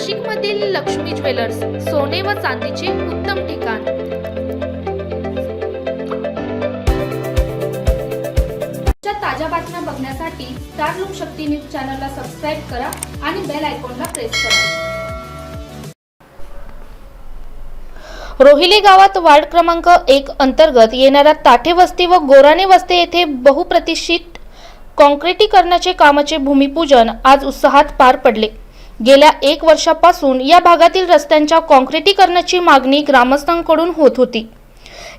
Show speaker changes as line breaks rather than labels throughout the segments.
नाशिकमधील लक्ष्मी ज्वेलर्स सोने व चांदीचे उत्तम ठिकाण. ताज्या बातम्या बघण्यासाठी स्टार लोकशक्ती न्यूज चॅनलला सबस्क्राईब करा आणि बेल आयकॉनला प्रेस करा. रोहिली गावात वार्ड क्रमांक एक अंतर्गत येणाऱ्या ताठे वस्ती व गोराणे वस्ती येथे बहुप्रतिष्ठित काँक्रिटीकरणाचे कामाचे भूमिपूजन आज उत्साहात पार पडले. गेल्या एक वर्षापासून या भागातील रस्त्यांच्या काँक्रिटीकरणाची मागणी ग्रामस्थांकडून होत होती.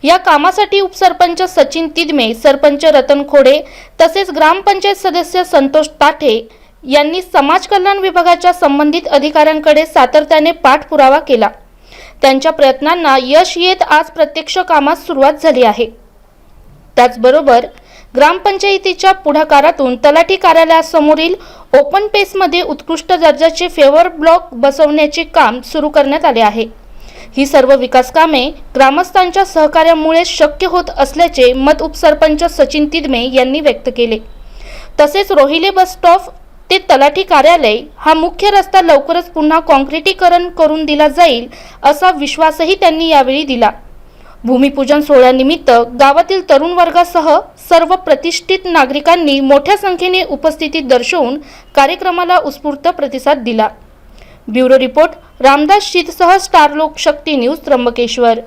या कामासाठी उपसरपंच सचिन तिदमे सरपंच रतन खोडे तसेच ग्रामपंचायत सदस्य संतोष ताठे यांनी समाज कल्याण विभागाच्या संबंधित अधिकाऱ्यांकडे सातत्याने पाठपुरावा केला. त्यांच्या प्रयत्नांना यश येत आज प्रत्यक्ष कामास सुरुवात झाली आहे. त्याचबरोबर ग्रामपंचायतीच्या पुढाकारातून तलाठी कार्यालयासमोरील ओपन पेसमध्ये उत्कृष्ट दर्जाचे फेवर ब्लॉक बसवण्याचे काम सुरू करण्यात आले आहे. ही सर्व विकास कामे ग्रामस्थांच्या सहकार्यामुळे शक्य होत असल्याचे मत उपसरपंच सचिन तिदमे यांनी व्यक्त केले. तसेच रोहिले बस स्टॉप ते तलाठी कार्यालय हा मुख्य रस्ता लवकरच पुन्हा कॉन्क्रिटीकरण करून दिला जाईल असा विश्वासही त्यांनी यावेळी दिला. भूमिपूजन सोहळ्यानिमित्त गावातील तरुण वर्गासह सर्व प्रतिष्ठित नागरिकांनी मोठ्या संख्येने उपस्थिती दर्शवून कार्यक्रमाला उत्स्फूर्त प्रतिसाद दिला. ब्युरो रिपोर्ट रामदास शीतसह star Lokshakti news Trimbakeshwar.